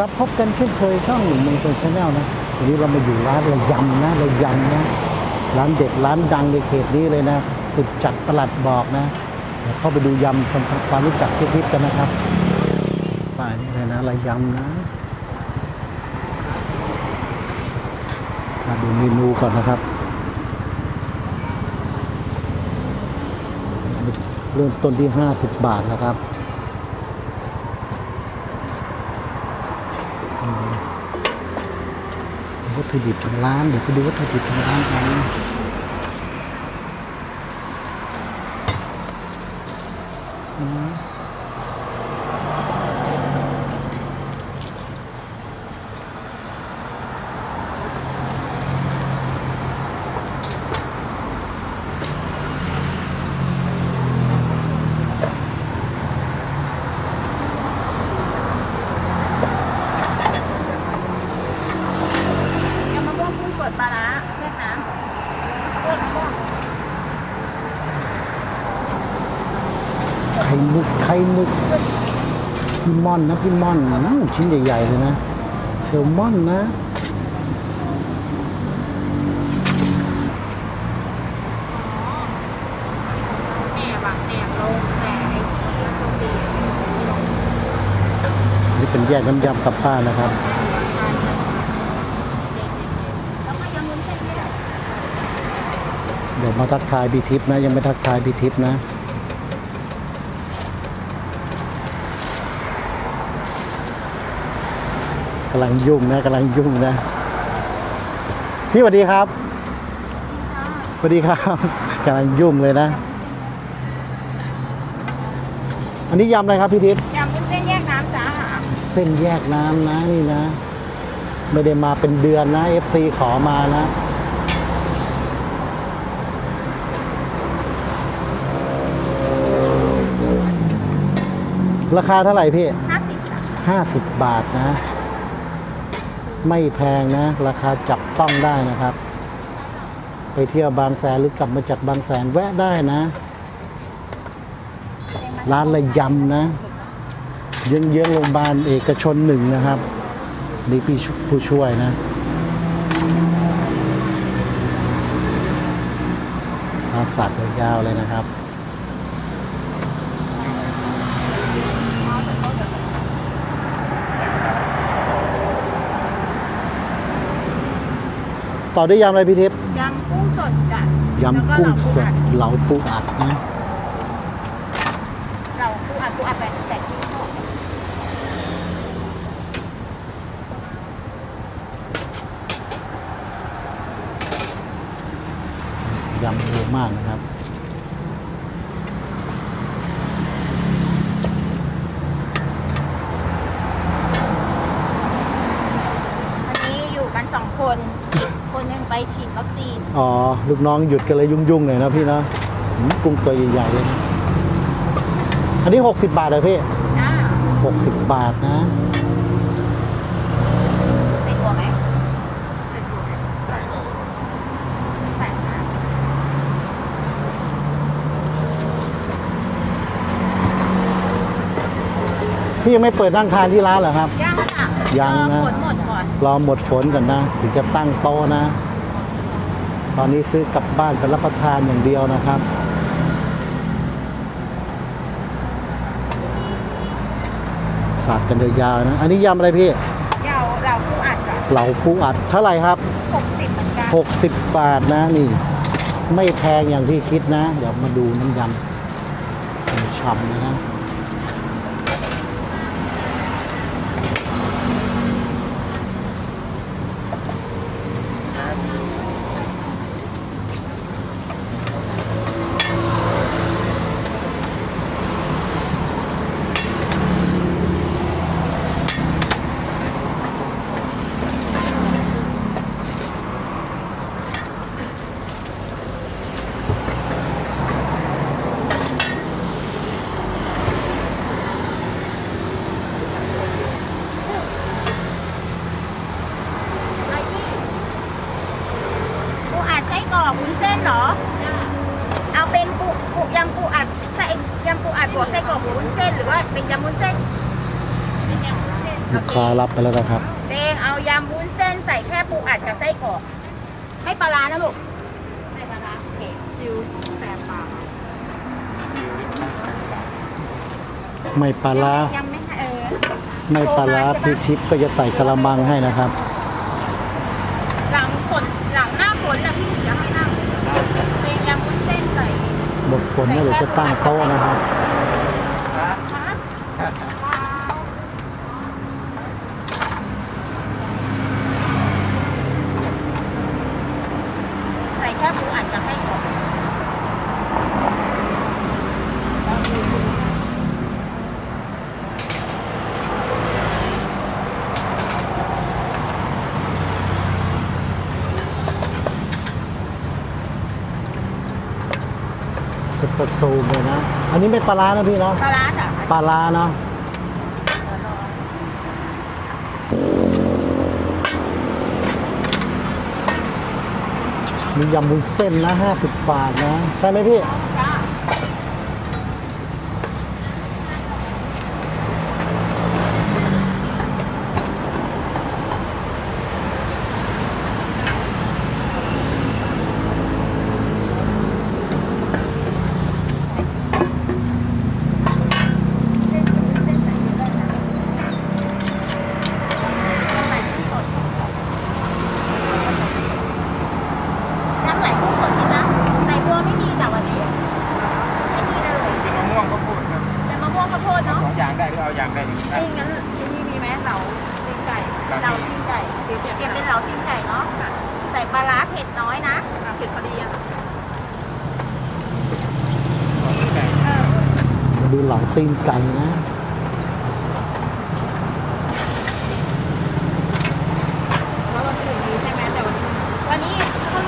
ครับพบกันเช่นเคยช่องหนึ่งมืองชนชาแนลนะวันนี้เรามาอยู่ร้านระยำนะระยำนะร้านเด็ดร้านดังในเขตนี้เลยนะสุดจัดตลาดบอกนะ เข้าไปดูยำทำความรู้จักทิพๆกันนะครับป้านี่เลยนะระยำนะมาดูเมนูก่อนนะครับ เริ่มต้นที่ 50 บาทนะครับอืม วัตถุดิบทางร้าน เดี๋ยวไปดูวัตถุดิบทางร้านกันอืมยำมะม่วงกุ้งสดปลาร้าเวียดนามโคตรมะม่วง ไข่หมึกไข่หมึกพี่ ม่อนนะพี่ม่อนนะชิ้นใหญ่ๆเลยนะแซลมอนนะนบอะแหนบลงแต่ไอ้ที่ปกตินี่เป็นแยกน้ำยำกับป้านะครับเดี๋ยวมาทักทายบีทิพย์นะ ยังไม่ทักทายบีทิพย์นะ กำลังยุ่งนะกำลังยุ่งนะ พี่สวัสดีครับสวัสดีครับกำลังยุ่งเลยนะ อันนี้ยำอะไรครับพี่ทิพย์ยำวุ้นเส้นแยกน้ำจ้าเส้นแยกน้ำนะนี่นะ ไม่ได้มาเป็นเดือนนะ FC ขอมานะราคาเท่าไหร่พี่ห้าสิบค่ะห้าสิบบาทนะ ไม่แพงนะ ราคาจับต้องได้นะครับ ไปเที่ยวบางแสนหรือกลับมาจากบางแสนแวะได้นะ ร้านระยำนะเยื้องๆโรงพยาบาลเอกชนหนึ่งนะครับ นี่พี่ผู้ช่วยนะอาสัตว์ยาวเลยนะครับ ต่อด้วยยำอะไรพี่ทิพย์ยำกุ้งสดจ้ะยำกุ้งสดเหลาปูอัดนะ เราปูอัดปูอัดแปดแปดที่ทอด ยำเยอะมากนะครับ อันนี้อยู่กันสองคน อีกคนยังไปฉีดวัคซีน อ๋อ ลูกน้องหยุดกันเลยยุ่งๆหน่อยนะพี่นะหืมกุ้งตัวใหญ่ๆเลยนะอันนี้ 60 บาทเลยพี่จ้า60 บาทนะ ใส่ตัวไหมใส่ตัวไหมใส่ใส่ค่ะพี่ยังไม่เปิดนั่งทานที่ร้านเหรอครับยังค่ะยังนะ รอผลหมดก่อนรอหมดฝนก่อนนะ ถึงจะตั้งโต๊ะนะ ตอนนี้ซื้อกลับบ้านไปรับประทานอย่างเดียวนะครับสาดกันยาวๆนะ อันนี้ยำอะไรพี่ยาวเราปูอัดก่อนเหลาปูอัดเท่าไหร่ครับ หกสิบเหมือนกัน60 บาทนะนี่ ไม่แพงอย่างที่คิดนะ เดี๋ยวมาดูน้ำยำฉ่ำๆเลยนะ ไอ้นี่ปูอัดไส้กรอกวุ้นเส้นเหรอ เอาเป็นปูปูยำปูอัดไส้ยำปูอัดบว กไส้กรอกวุ้นเส้นหรือว่าเป็นยำวุ้นเส้นเป็นยำวุ้นเส้นลูกค้ารับไปแล้วนะครับเตงเอายำวุ้นเส้นใส่แค่ปูอัดกับไส้กรอกไม่ปลาร้านะลูกไม่ปลาร้าโอเคจิวแสบปากไม่ปลาร้ายังไม่ให้เออไม่ปลาร้าพี่ชิปก็จะใส่กระมังให้นะครับ หลังฝนหลังหน้าฝนแหละพี่จะให้หน้าฝนเตงยำวุ้นเส้นใส่ บทฝนเนี่ยเดี๋ยวจะตั้งโต๊ะนะครับ ใส่แค่ปูอัดกับไส้กรอก จะประ ซูมเลยนะ อันนี้ไม่ปลาร้านะพี่เนาะ ปลาร้าจ้ะปลาร้าเนาะมียำวุ้นเส้นนะ 50 บาทนะ ใช่ไหมพี่ จ้า น้ำไหลกุ้งสดจริงนะไหลบัวไม่มีจ้ะวันนี้ ไม่มีเลย เป็นมะม่วงข้าวโพดครับ เป็นมะม่วงข้าว โพดเนาะสองอย่างได้หรือเอาอย่างใดหนึ่งได้ไอ้งั้นที่นี่มีไหมเหลาตีนไก่เหลาเหลาตีนไก่เก็บเป็นเหลาตีนไก่เนาะใส่ปลาร้าเผ็ดน้อยนะเผ็ดพอดีอะสองไก่เออมาดูเหลาตีนไก่นะ แล้ววันอื่นมีใช่ไหมแต่วันนี้วันนี้เขา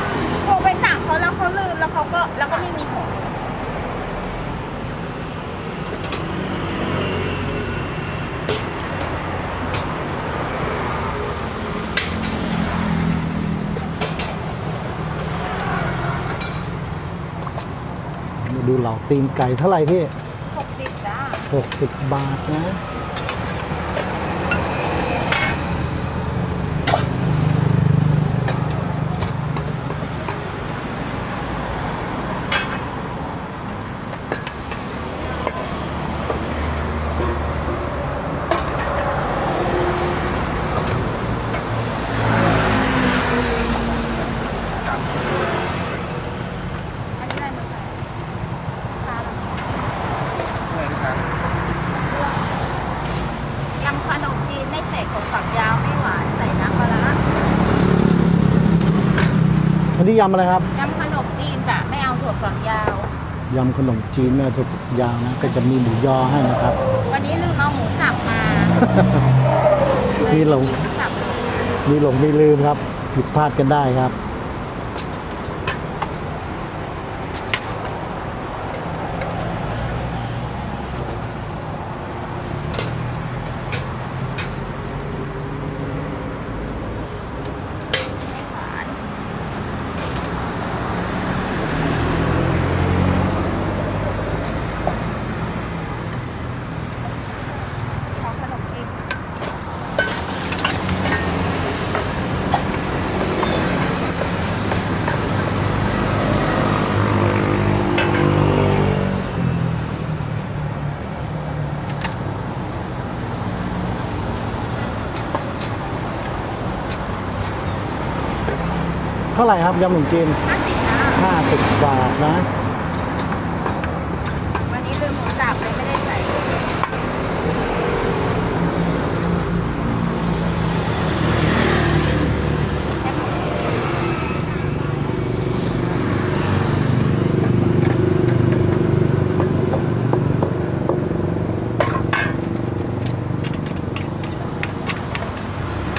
โทรไปสั่งเขาแล้วเขาลืมแล้วเขาก็แล้วก็ไม่มีของ มา ดูเหลาตีนไก่เท่าไหร่พี่หกสิบจ้า60บาทนะ อันนี้อะไรมาใส่ปลา เมื่อครับ ยำขนมจีนไม่ใส่กบฝักยาวไม่หวานใส่น้ำปลาร้า อั นนี้ยำอะไรครับยำขนมจีนจ้ะไม่เอาถั่วฝักยาวยำขนมจีนแม่ถั่วฝักยาวนะก็จะมีหมูยอให้นะครับ วันนี้ลืมเอาหมูสับมามีหลงหมูสับมีหลงมีลืมครับผิดพลาดกันได้ครับ เท่าไหร่ครับยำขนมจีนห้าสิบนะ50บาทนะ วันนี้ลืมหมูสับเลยไม่ได้ใส่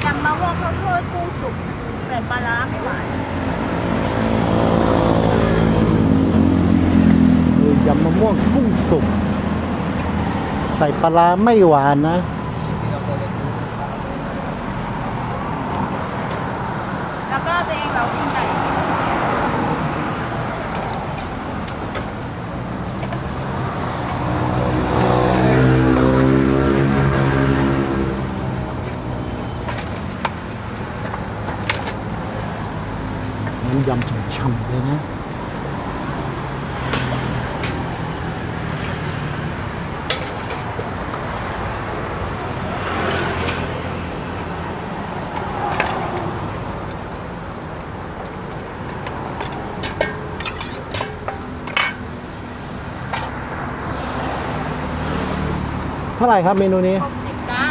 ยำมะม่วงข้าวโพดกุ้งสุกใส่ปลาร้าไม่หวาน คือยำมะม่วงกุ้ง สุก ใส่ปลาร้าไม่หวานนะ แล้วก็ตัวเองเรากินไก่ ช่ำๆเลยนะ เท่าไหร่ครับเมนูนี้ หกสิบจ้า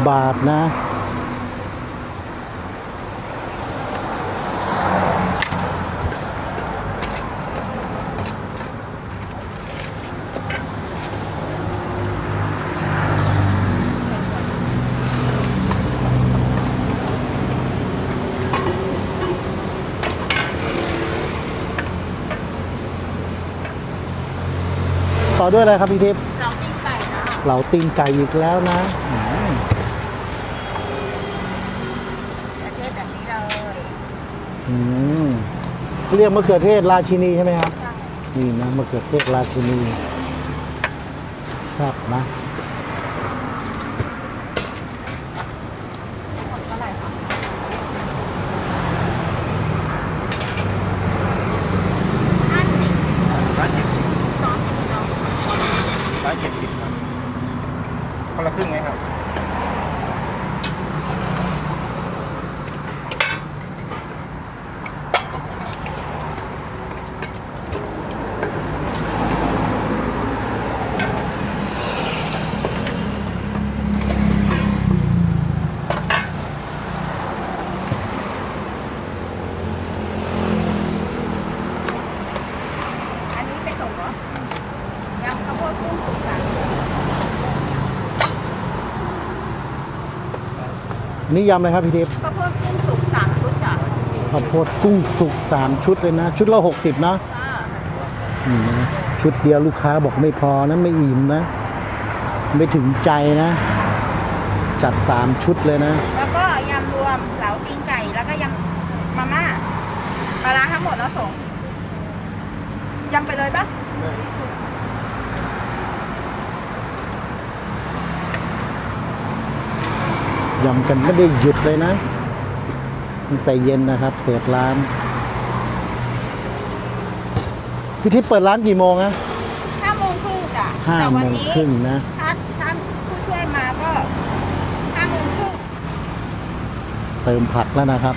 60 บาทนะ ต่อด้วยอะไรครับพี่ทิพย์ เราตีไก่นะเหลาตีนไก่อีกแล้วนะอืมประเทศแบบนี้เลยอืมเรียกมะเขือเทศราชินีใช่ไหมครับ นี่นะมะเขือเทศราชินีแซ่บนะ หมดเท่าไหร่คะห้าสิบ ร้อยเจ็ดสิบ สองสิบสอง ร้อยเจ็ดสิบครับคนละครึ่งไหมครับ อันนี้เป็นส่งเหรอยำข้าวโพดกุ้งสุกสันต์ นี่ยำเลยครับพี่ทิพย์ข้าวโพดกุ้งสุกสามชุดจ้ะข้าวโพดกุ้งสุกสามชุดเลยนะ ชุดละหกสิบนะอ่าอืมชุดเดียวลูกค้าบอกไม่พอนะไม่อิ่มนะ ไม่ถึงใจนะ จัดสามชุดเลยนะ แล้วก็ยำรวมเหลาตีนไก่แล้วก็ยำมาม่าปลาร้าทั้งหมดแล้วส่งยำไปเลยปะ ยำกันไม่ได้หยุดเลยนะตั้งแต่เย็นนะครับ เปิดร้านพี่ทิพย์เปิดร้านกี่โมงอะห้าโมงครึ่งจ้ะห้าแต่โมวันงนี้ครึ่งนะถ้าถ้าผู้ช่วยมาก็ห้าโมงครึ่งเติมผักแล้วนะครับ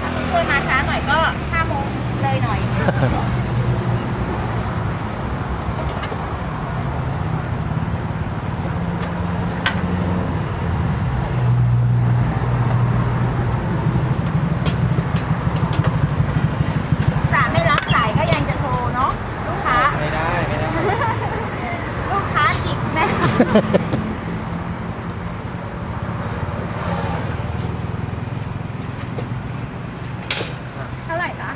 ถ้าผู้ช่วยมาช้าหน่อยก็ห้าโมงเลยหน่อย สามไม่รับสายก็ยังจะโทรเนาะลูกค้า ไม่ได้ไม่ได้ ลูกค้าจิกแม่ เท่าไหร่จ๊ะ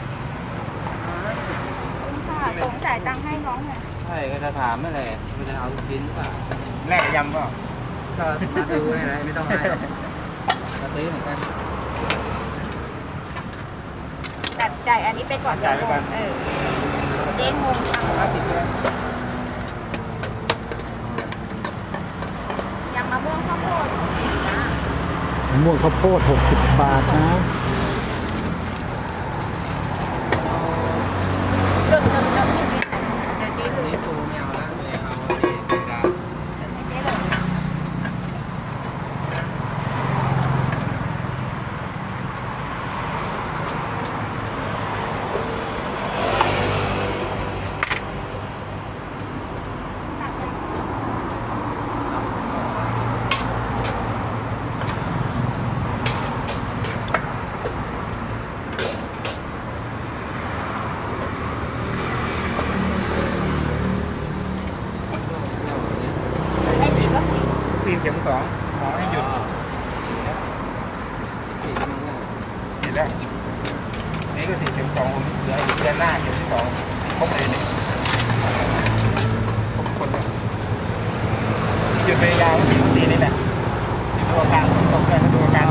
คุณค่ะสงจ่ายตังค์ให้น้องหน่อยใช่ก็จะถามนั่นแหละว่าจะเอาลูกชิ้นหรือเปล่าแลกกับยำก็ก็มาดูนี่แหละไม่ต้องให้หรอกมาซื้อเหมือนกันแต่จ่ายอันนี้ไปก่อนจ่ายไปก่อนเออเจ๊งงค่ะห้าสิบเลยยำมะม่วงข้าวโพดจ้ามะ ม่วงข้าวโพด 60 บาทนะ เดินเดินเดินที่นี่เดี๋ยวเจ๊ดู นี่ปูไม่เอาละไม่เอาอันนี้ธรรมดา ให้เจ๊เลย ให้ฉีดวัคซีน สี่เข็มสองหมอให้หยุด สี่กำลังนั่ง ฉีดแล้วนี่ก็สี่เข็มสองผมเหลืออีกเดือนหน้าเข็มที่สองครบเลยเนี่ยครบคนเลยหยุดไปยาวสี่สี่นี่แหละดูอาการตกเลยดูอาการ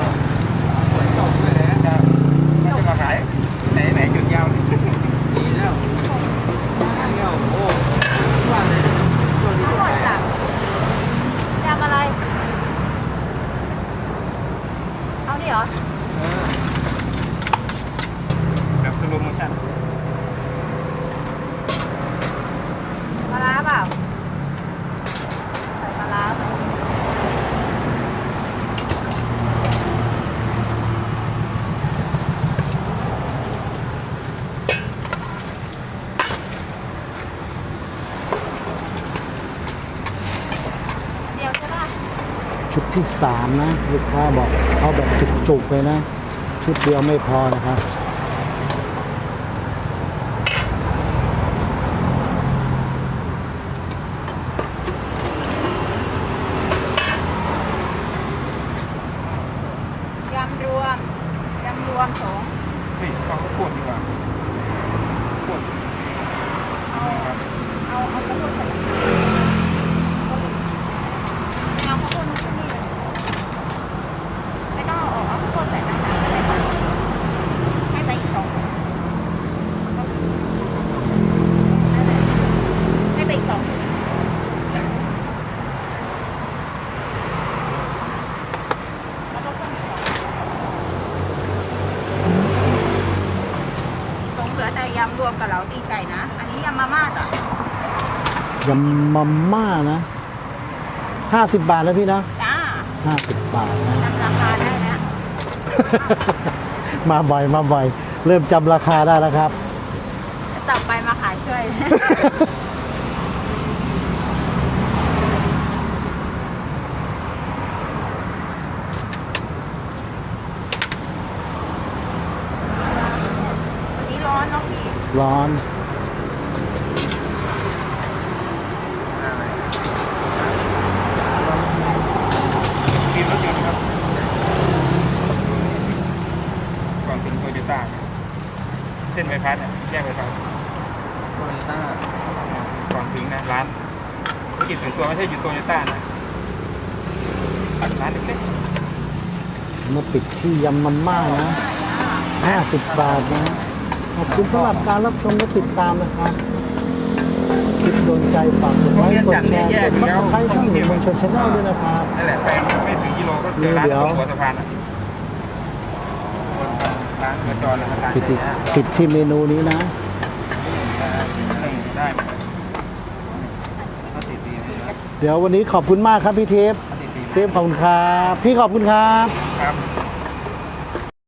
ฝนตกไปแล้ว จะไม่จะมาขายไหนไหนหยุดยาวนี่ ดีแล้วนั่งเงี้ยโอ้โหทุกวันเลยช่วงนี้ ทั้งหม ก็ ด ไป จ้ะยำอะไร เอานี่เหรอ เออ แบบสโลโมชั่น อ ชุดที่สามนะ ลูกค้าบอกเอาแบบจุกๆเลยนะ ชุดเดียวไม่พอนะครับ ยำรวม ยำรวมสอง เฮ้ยเอาข้าวโพดดีกว่าข้าวโพด เอาเอาเอาข้าวโพดใส่ไม่เอาข้าวโพดมาที่นี่เลยไม่ต้องเอาออกเอาข้าวโพดใส่น้ำตาลใส่ก่อนให้ใส่อีกสองให้ไปอีกสองแล้วก็เพิ่มอีกสองสงเหลือแต่ยำรวมกับเหลาตีนไก่นะ อันนี้ยำมาม่าจ้ะ ยำ มาม่านะห้าสิบบาทแล้วพี่นะจ้าห้าสิบบาทนะจำราคาได้แล้วมาบ่อยมาบ่อย เริ่มจำราคาได้แล้วครับ ต่อไปมาขายช่วย วันนี้ร้อนเนาะพี่ ร้อน มีรถยนต์ครับก่อนถึงโตโยต้าเส้นใบพัดเนี่ยแยกไปฝั่ง โตโยต้า ก่อนถึงนะร้านธุรกิจส่วนตัวไม่ใช่อยู่โตโยต้านะ ร้านเล็กมาปิดที่ยำมาม่านะห้าสิบบาทนะขอบคุณสำหรับการรับชมและติดตามนะครับคลิปโดนใจฝากกดไลค์กดแชร์กดซับสไครต์ช่องหนึ่งมนชนชาแนลด้วยนะครับๆนั่นแหละไปไม่ถึงกิโลก็เจอร้านเดี๋ยวตรงหัวสะพานอะร้านกระจรนะครับร้านปิดที่เนี้ยปิดที่เมนูนี้นะ ได้ไหมถ้าติดดีนะ เดี๋ยววันนี้ขอบคุณมากครับพี่เทป พี่ขอบคุณครับ พี่ขอบคุณครับครับ